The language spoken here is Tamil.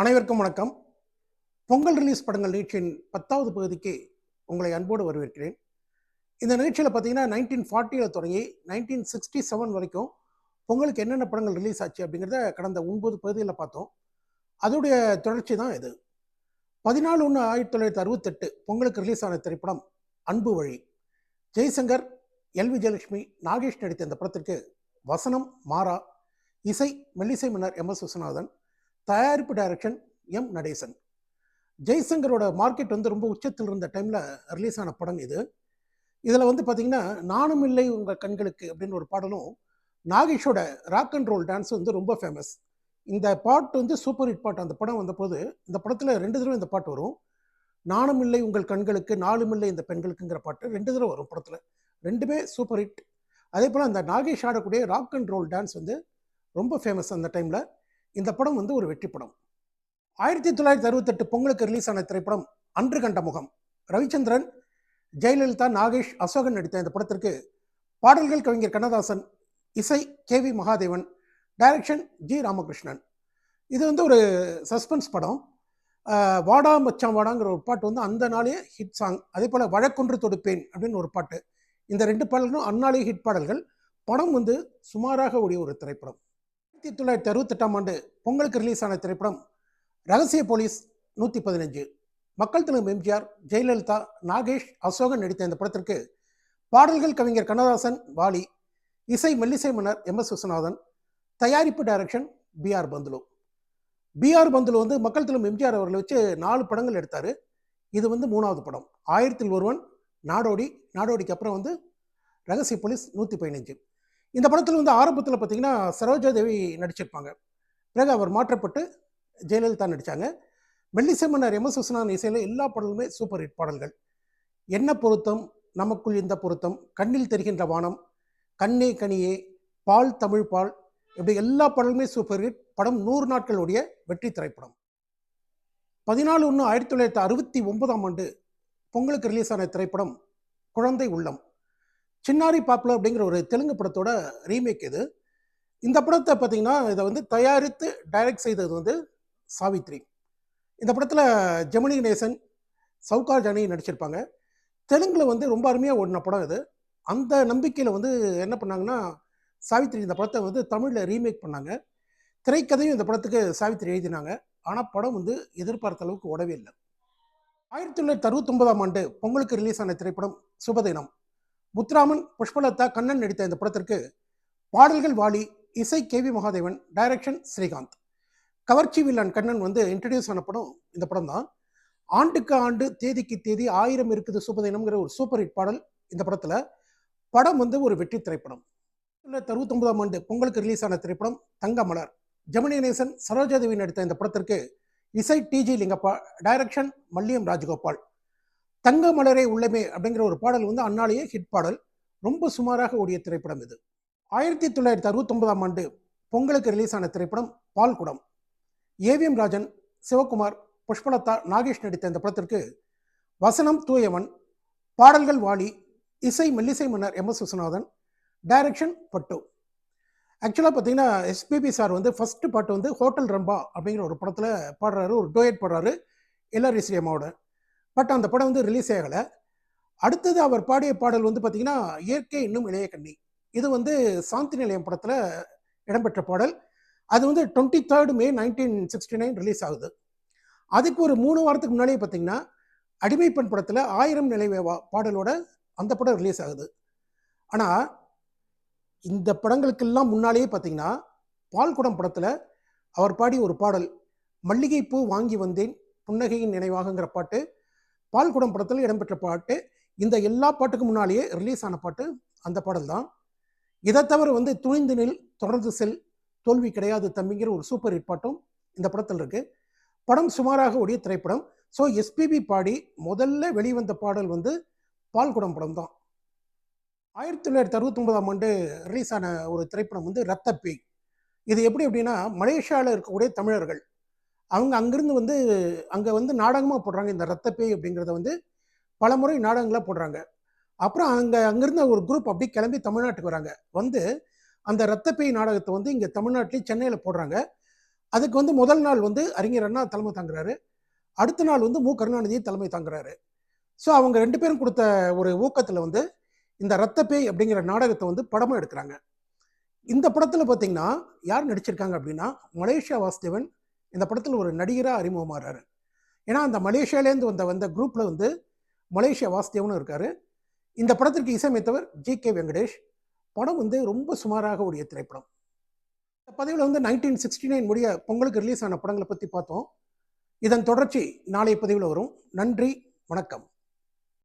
அனைவருக்கும் வணக்கம். பொங்கல் ரிலீஸ் படங்கள் நிகழ்ச்சியின் பத்தாவது பகுதிக்கு உங்களை அன்போடு வரவேற்கிறேன். இந்த நிகழ்ச்சியில் பார்த்தீங்கன்னா நைன்டீன் ஃபார்ட்டியில் தொடங்கி நைன்டீன் சிக்ஸ்டி செவன் வரைக்கும் பொங்கலுக்கு என்னென்ன படங்கள் ரிலீஸ் ஆச்சு அப்படிங்கிறத கடந்த ஒன்பது பகுதியில் பார்த்தோம். அதோடைய தொடர்ச்சி தான் இது. பதினாலு ஒன்று ஆயிரத்தி தொள்ளாயிரத்தி அறுபத்தெட்டு பொங்கலுக்கு ரிலீஸ் ஆன திரைப்படம் அன்பு வழி. ஜெய்சங்கர் எல் விஜயலட்சுமி நாகேஷ் நடித்த இந்த படத்திற்கு வசனம் மாறா இசை மெல்லிசை மன்னர் எம் எஸ் விஸ்வநாதன் தயாரிப்பு டைரக்ஷன் எம். நடேசன். ஜெய்சங்கரோட மார்க்கெட் வந்து ரொம்ப உச்சத்தில் இருந்த டைமில் ரிலீஸ் ஆன படம் இது. இதில் வந்து பார்த்திங்கன்னா நானும் இல்லை உங்கள் கண்களுக்கு அப்படின்னு ஒரு பாடலும் நாகேஷோட ராக் அண்ட் ரோல் டான்ஸ் வந்து ரொம்ப ஃபேமஸ் இந்த பாட்டு வந்து சூப்பர் ஹிட் பாட்டு. அந்த படம் வந்தபோது இந்த படத்தில் ரெண்டு தடவை இந்த பாட்டு வரும். நானும் இல்லை உங்கள் கண்களுக்கு நாளும் இல்லை இந்த பெண்களுக்குங்கிற பாட்டு ரெண்டு தடவை வரும் படத்தில். ரெண்டுமே சூப்பர் ஹிட் அதே போல் அந்த நாகேஷ் ஆடக்கூடிய ராக் அண்ட் ரோல் டான்ஸ் வந்து ரொம்ப ஃபேமஸ் அந்த டைமில் இந்த படம் வந்து ஒரு வெற்றி படம். ஆயிரத்தி தொள்ளாயிரத்தி அறுபத்தெட்டு பொங்கலுக்கு ரிலீஸ் ஆன திரைப்படம் அன்று கண்ட முகம். ரவிச்சந்திரன் ஜெயலலிதா நாகேஷ் அசோகன் நடித்த இந்த படத்திற்கு பாடல்கள் கவிஞர் கண்ணதாசன் இசை K V Mahadevan direction G Ramakrishnan. இது வந்து ஒரு சஸ்பென்ஸ் படம். வாடா மச்சான் வாடாங்கிற ஒரு பாட்டு வந்து அந்த நாளே ஹிட் சாங் அதே போல் வழக்கொன்று தொடுப்பேன் அப்படின்னு ஒரு பாட்டு. இந்த ரெண்டு பாடல்களும் அந்நாளே ஹிட் பாடல்கள். படம் வந்து சுமாராக ஓடிய ஒரு திரைப்படம். ஆயிரத்தி தொள்ளாயிரத்தி அறுபத்தெட்டாம் ஆண்டு பொங்கலுக்கு ரிலீஸ் ஆன திரைப்படம் ரகசிய போலீஸ் நூற்றி பதினஞ்சு. மக்கள் தலைவர் எம்ஜிஆர் ஜெயலலிதா நாகேஷ் அசோகன் நடித்த இந்த படத்திற்கு பாடல்கள் கவிஞர் கண்ணதாசன் வாலி இசை மெல்லிசை மன்னர் எம் எஸ் விஸ்வநாதன் தயாரிப்பு direction B R Panthulu. B R Panthulu வந்து மக்கள் தலைவர் எம்ஜிஆர் அவர்களை வச்சு நாலு படங்கள் எடுத்தார். இது வந்து மூணாவது படம். ஆயிரத்தில் ஒருவன் நாடோடி நாடோடிக்கு அப்புறம் வந்து ரகசிய போலீஸ் நூற்றி பதினஞ்சு. இந்த படத்தில் வந்து ஆரம்பத்தில் பார்த்தீங்கன்னா சரோஜா தேவி நடிச்சிருப்பாங்க. பிறகு அவர் மாற்றப்பட்டு ஜெயலலிதா நடித்தாங்க மெல்லிசை மன்னர் எம் எஸ் விஸ்வநாதன் இசையில் எல்லா பாடலுமே சூப்பர் ஹிட் பாடல்கள். என்ன பொருத்தம்? நமக்குள் இந்த பொருத்தம். கண்ணில் தெரிகின்ற வானம். கண்ணே கனியே பால் தமிழ் பால். இப்படி எல்லா பாடலுமே சூப்பர் ஹிட் படம் நூறு நாட்களுடைய வெற்றி திரைப்படம். பதினாலு ஒன்று ஆயிரத்தி தொள்ளாயிரத்தி அறுபத்தி ஒன்பதாம் ஆண்டு பொங்கலுக்கு ரிலீஸ் ஆன திரைப்படம் குழந்தை உள்ளம். சின்னாரி பாப்புலர் அப்படிங்கிற ஒரு தெலுங்கு படத்தோட ரீமேக் இது. இந்த படத்தை பார்த்தீங்கன்னா இதை வந்து தயாரித்து டைரக்ட் செய்தது வந்து சாவித்ரி. இந்த படத்தில் ஜெமினி கணேசன் சவுகார் ஜானி நடிச்சிருப்பாங்க. தெலுங்கில் வந்து ரொம்ப அருமையாக ஓடின படம் இது. அந்த நம்பிக்கையில் வந்து என்ன பண்ணாங்கன்னா சாவித்ரி இந்த படத்தை வந்து தமிழில் ரீமேக் பண்ணாங்க. திரைக்கதையும் இந்த படத்துக்கு சாவித்ரி எழுதினாங்க. ஆனால் படம் வந்து எதிர்பார்த்த அளவுக்கு ஓடவே இல்லை. ஆயிரத்தி தொள்ளாயிரத்தி அறுபத்தொன்பதாம் ஆண்டு பொங்கலுக்கு ரிலீஸ் ஆன திரைப்படம் சுபதினம் முத்துராமன் புஷ்பலதா கண்ணன் நடித்த இந்த படத்திற்கு பாடல்கள் வாலி இசை K V Mahadevan direction Srikanth. கவர்ச்சி வில்லன் கண்ணன் வந்து இன்ட்ரடியூஸ் ஆன படம் இந்த படம் தான் ஆண்டுக்கு ஆண்டு தேதிக்கு தேதி ஆயிரம் இருக்குது சுபதினம்ங்கிற ஒரு சூப்பர் ஹிட் பாடல் இந்த படத்தில். படம் வந்து ஒரு வெற்றி திரைப்படம். தொள்ளாயிரத்தி அறுபத்தொன்பதாம் ஆண்டு பொங்கலுக்கு ரிலீஸ் ஆன திரைப்படம் தங்க மலர் ஜெமினி நேசன் சரோஜாதேவி நடித்த இந்த படத்திற்கு இசை T G Lingappa direction Malliyam Rajagopal. தங்க மலரே உள்ளமே அப்படிங்கிற ஒரு பாடல் வந்து அந்நாளையே ஹிட் பாடல். ரொம்ப சுமாராக ஓடிய திரைப்படம் இது. ஆயிரத்தி தொள்ளாயிரத்தி அறுபத்தொன்பதாம் ஆண்டு பொங்கலுக்கு ரிலீஸ் ஆன திரைப்படம் பால்குடம். ஏவிஎம் ராஜன் சிவகுமார் புஷ்பலதா நாகேஷ் நடித்த இந்த படத்திற்கு வசனம் தூயவன் பாடல்கள் வாலி இசை மெல்லிசை மன்னர் எம் எஸ் விஸ்வநாதன் டைரக்ஷன் பட்டு. ஆக்சுவலாக பார்த்தீங்கன்னா எஸ்பிபி சார் வந்து ஃபஸ்ட்டு பாட்டு வந்து ஹோட்டல் ரம்பா அப்படிங்கிற ஒரு படத்தில் பாடுறாரு ஒரு டோயட் பாடுறாரு எல்ஆர் ஸ்ரீயம்மாவோட பட் அந்த படம் வந்து ரிலீஸ் ஆகலை. அடுத்தது அவர் பாடிய பாடல் வந்து பார்த்தீங்கன்னா இயற்கை இன்னும் இளைய கண்ணி. இது வந்து சாந்தி நிலையம் படத்தில் இடம்பெற்ற பாடல். அது வந்து twenty third May nineteen sixty nine release ஆகுது. அதுக்கு ஒரு மூணு வாரத்துக்கு முன்னாடியே பார்த்தீங்கன்னா அடிமைப்பெண் படத்தில் ஆயிரம் நிலைவேவா பாடலோட அந்த படம் ரிலீஸ் ஆகுது. ஆனால் இந்த படங்களுக்கெல்லாம் முன்னாலேயே பார்த்தீங்கன்னா பால்குடம் படத்தில் அவர் பாடி ஒரு பாடல் மல்லிகைப்பூ வாங்கி வந்தேன் புன்னகையின் நினைவாகங்கிற பாட்டு பால்குடம் படத்தில் இடம்பெற்ற பாட்டு இந்த எல்லா பாட்டுக்கு முன்னாலேயே ரிலீஸ் ஆன பாட்டு அந்த பாடல் தான் இதை தவிர வந்து துணிந்து நில் தொடர்ந்து செல் தோல்வி கிடையாது தம்பிங்கிற ஒரு சூப்பர் ஹிட் பாட்டும் இந்த படத்தில் இருக்குது படம் சுமாராக ஓடிய திரைப்படம். ஸோ எஸ்பிபி பாடி முதல்ல வெளிவந்த பாடல் வந்து பால்குடம் படம் தான் ஆயிரத்தி தொள்ளாயிரத்தி அறுபத்தொன்பதாம் ஆண்டு ரிலீஸ் ஆன ஒரு திரைப்படம் வந்து ரத்தப்பேய். இது எப்படி அப்படின்னா மலேசியாவில் இருக்கக்கூடிய தமிழர்கள் அவங்க அங்கிருந்து வந்து அங்கே வந்து நாடகமாக போடுறாங்க. இந்த ரத்தப்பேய் அப்படிங்கிறத வந்து பல முறை நாடகங்களாக போடுறாங்க. அப்புறம் அங்கே அங்கிருந்த ஒரு குரூப் அப்படி கிளம்பி தமிழ்நாட்டுக்கு வராங்க. வந்து அந்த ரத்தப்பேய் நாடகத்தை வந்து இங்கே தமிழ்நாட்டிலேயே சென்னையில் போடுறாங்க. அதுக்கு வந்து முதல் நாள் வந்து அறிஞர் அண்ணா தலைமை தாங்குறாரு. அடுத்த நாள் வந்து மு. கருணாநிதி தலைமை தாங்குறாரு. ஸோ அவங்க ரெண்டு பேரும் கொடுத்த ஒரு ஊக்கத்தில் வந்து இந்த ரத்தப்பேய் அப்படிங்கிற நாடகத்தை வந்து படமாக எடுக்கிறாங்க. இந்த படத்தில் பார்த்தீங்கன்னா யார் நடிச்சிருக்காங்க அப்படின்னா மலேசியா வாசுதேவன் இந்த படத்தில் ஒரு நடிகராக அறிமுகமாகறாரு ஏன்னா அந்த மலேசியாலேருந்து வந்த வந்த குரூப்பில் வந்து மலேசியா வாசுதேவனும் இருக்கார். இந்த படத்திற்கு இசையமைத்தவர் ஜி கே வெங்கடேஷ். படம் வந்து ரொம்ப சுமாராக ஓடிய திரைப்படம். இந்த பதிவில் வந்து நைன்டீன் சிக்ஸ்டி நைன் முடிய பொங்கலுக்கு ரிலீஸ் ஆன படங்களை பற்றி பார்த்தோம். இதன் தொடர்ச்சி நாளைய பதிவில் வரும். நன்றி வணக்கம்.